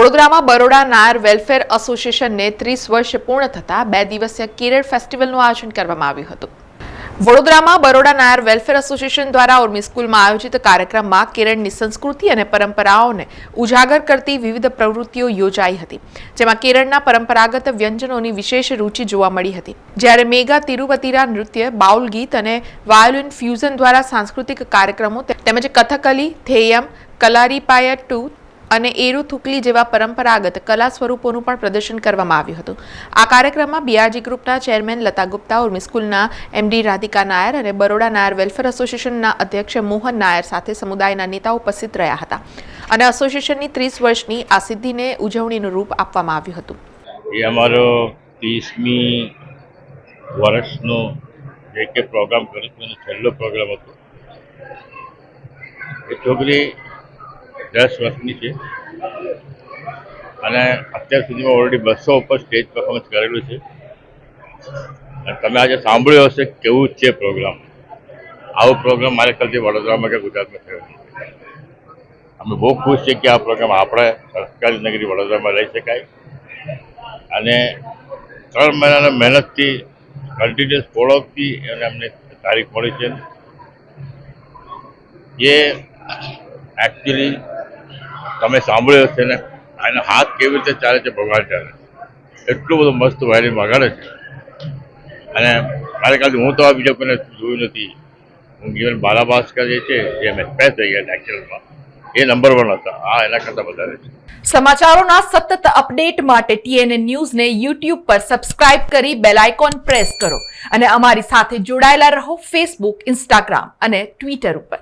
વડોદરામાં બરોડા નાયર વેલફેર એસોસિએશનને ત્રીસ વર્ષ પૂર્ણ થતાં બે દિવસીય કિરેડ ફેસ્ટિવલનું આયોજન કરવામાં આવ્યું હતું. વડોદરામાં બરોડા નાયર વેલફેર એસોસિએશન દ્વારા ઉર્મી સ્કૂલમાં આયોજિત કાર્યક્રમમાં કેરળની સંસ્કૃતિ અને પરંપરાઓને ઉજાગર કરતી વિવિધ પ્રવૃત્તિઓ યોજાઈ હતી, જેમાં કેરળના પરંપરાગત વ્યંજનોની વિશેષ રૂચિ જોવા મળી હતી. જ્યારે મેગા તિરુપતિરા નૃત્ય, બાઉલ ગીત અને વાયોલિન ફ્યુઝન દ્વારા સાંસ્કૃતિક કાર્યક્રમો તેમજ કથકલી થેયમ કલારીપાયટ્ટુ અને એરુ થુકલી જેવા પરંપરાગત કલા સ્વરૂપોનું પણ પ્રદર્શન કરવામાં આવ્યું હતું. આ કાર્યક્રમમાં બીઆરજી ગ્રુપના ચેરમેન લતા ગુપ્તા, ઉર્મી સ્કૂલના એમડી રાધિકા નાયર અને બરોડા નાયર વેલફેર એસોસિએશનના અધ્યક્ષ મોહન નાયર સાથે સમુદાયના નેતાઓ ઉપસ્થિત રહ્યા હતા. અને એસોસિએશનની ત્રીસ વર્ષની આ સિદ્ધિને ઉજવણીનું રૂપ આપવામાં આવ્યું હતું. એ અમારો ત્રીસમી વર્ષનો જે કે પ્રોગ્રામ કર્યો છેલ્લો પ્રોગ્રામ હતો. એ છોકરી દસ વર્ષની છે. અને અત્યાર સુધીમાં ઓલરેડી બસો ઉપર સ્ટેજ પરફોર્મન્સ કરેલું છે. તમે આજે સાંભળ્યો હશે કેવું છે પ્રોગ્રામ આવો પ્રોગ્રામ મારે ખ્યાલથી વડોદરામાં કે ગુજરાતમાં થયો અમે બહુ ખુશ છીએ કે આ પ્રોગ્રામ આપણે સંસ્કારી નગરી વડોદરામાં લઈ શકાય. અને ત્રણ મહિનાના મહેનતથી કન્ટિન્યુઅસ ફોલોઅપથી અને અમને તારીખ મળી છે. એ એકચ્યુઅલી તમે સાંભળ્યો હશે ને એનો હાથ કેવી રીતે ચાલે છે ભગવાન ચાલે એટલું બધું મસ્ત વાયરિંગ વગાડે છે. અને મારે ખ્યાલથી હું તો આ બીજા કોઈને જોયું નથી. હું જીવન બાલા ભાસ્કર જે છે, જે અમે સ્પેસ થઈ ગયા નેચરલમાં એ નંબર વન હતા. આ એના કરતાં વધારે છે. સમાચારોના સતત અપડેટ માટે ટીએનએ ન્યૂઝને યુટ્યુબ પર સબસ્ક્રાઇબ કરી બેલ આઇકોન પ્રેસ કરો. અને અમારી સાથે જોડાયેલા રહો ફેસબુક ઇન્સ્ટાગ્રામ અને ટ્વિટર ઉપર.